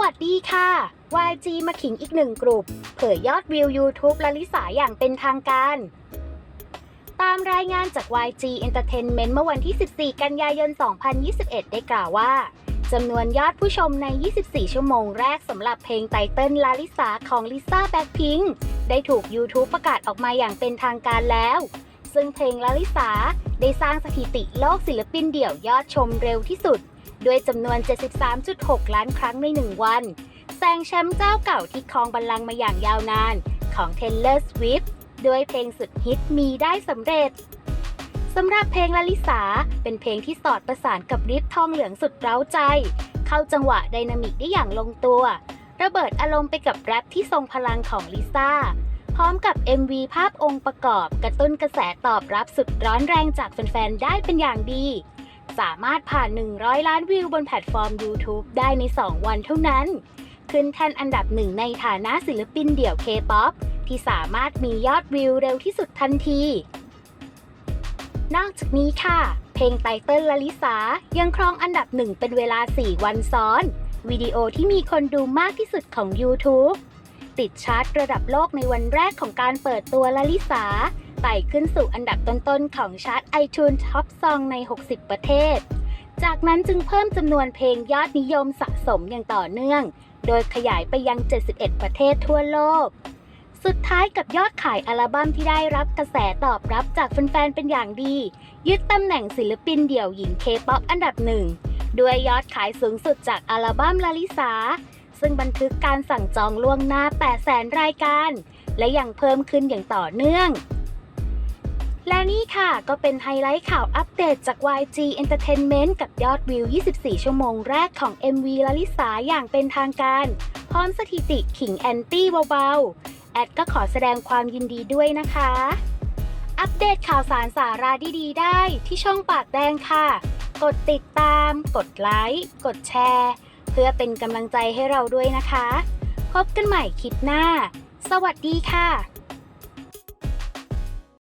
วัสดีค่ะ YG มาขิงอีกหนึ่งกลุ่มเผยยอดวิว YouTube ลลิสาอย่างเป็นทางการ ตามรายงานจาก YG Entertainment เมื่อวันที่ 14 กันยายน 2021 ได้กล่าวว่าจำนวนยอดผู้ชมใน 24 ชั่วโมงแรกสำหรับเพลงไตเติ้ลลาลิสาของลิซ่าแบ็คพิงได้ถูก YouTube ประกาศออกมาอย่างเป็นทางการแล้ว ซึ่งเพลงลาลิสาได้สร้างสถิติโลกศิลปินเดี่ยวยอดชมเร็วที่สุด ด้วยจำนวน 73.6 ล้านครั้งใน 1 วัน แซงแชมป์เจ้าเก่าที่ครองบัลลังก์มาอย่างยาวนานของ Taylor Swift ด้วยเพลงสุดฮิตมีได้สำเร็จสำหรับเพลงลาลิสา เป็นเพลงที่สอดประสานกับริฟทองเหลืองสุดเร้าใจ เข้าจังหวะไดนามิกได้อย่างลงตัว ระเบิดอารมณ์ไปกับแรปที่ทรงพลังของลิซ่า พร้อมกับ MV ภาพองค์ประกอบกระตุ้นกระแสตอบรับสุดร้อนแรงจากแฟนๆ ได้เป็นอย่างดี สามารถผ่าน 100 ล้านวิวบนแพลตฟอร์ม YouTube ได้ใน 2 วันเท่านั้น ขึ้นแท่นอันดับหนึ่งในฐานะศิลปินเดี่ยว K-POP ที่สามารถมียอดวิวเร็วที่สุดทันที นอกจากนี้ค่ะ เพลงไตเติ้ลลลิสายังครองอันดับหนึ่งเป็นเวลา 4 วันซ้อน วิดีโอที่มีคนดูมากที่สุดของ YouTube ติดชาร์ตระดับโลกในวันแรกของการเปิดตัวลลิสา ไต่ขึ้นสู่อันดับต้นๆ ของชาร์ต iTunes Top Song ใน 60 ประเทศ จากนั้นจึงเพิ่มจำนวนเพลงยอดนิยมสะสมอย่างต่อเนื่อง โดยขยายไปยัง 71 ประเทศทั่วโลก สุดท้ายกับยอดขายอัลบั้มที่ได้รับกระแสตอบรับจากแฟนๆ เป็นอย่างดี ยึดตำแหน่งศิลปินเดี่ยวหญิงเคป๊อปอันดับหนึ่งด้วยยอดขายสูงสุดจากอัลบั้มลาลิสาซึ่งบันทึกการสั่งจองล่วงหน้า 800,000รายการ และยังเพิ่มขึ้นอย่างต่อเนื่อง และนี่ค่ะก็เป็นไฮไลท์ข่าวอัปเดตจาก YG Entertainment กับยอดวิว 24 ชั่วโมงแรกของ MV ลลิสาอย่างเป็นทางการ พร้อมสถิติขิงแอนตี้เบาๆ แอดก็ขอแสดงความยินดีด้วยนะคะ อัปเดตข่าวสารสาระดีๆ ได้ที่ช่องปากแดงค่ะ กดติดตาม กดไลค์ กดแชร์ เพื่อเป็นกำลังใจให้เราด้วยนะคะ พบกันใหม่คลิปหน้า สวัสดีค่ะ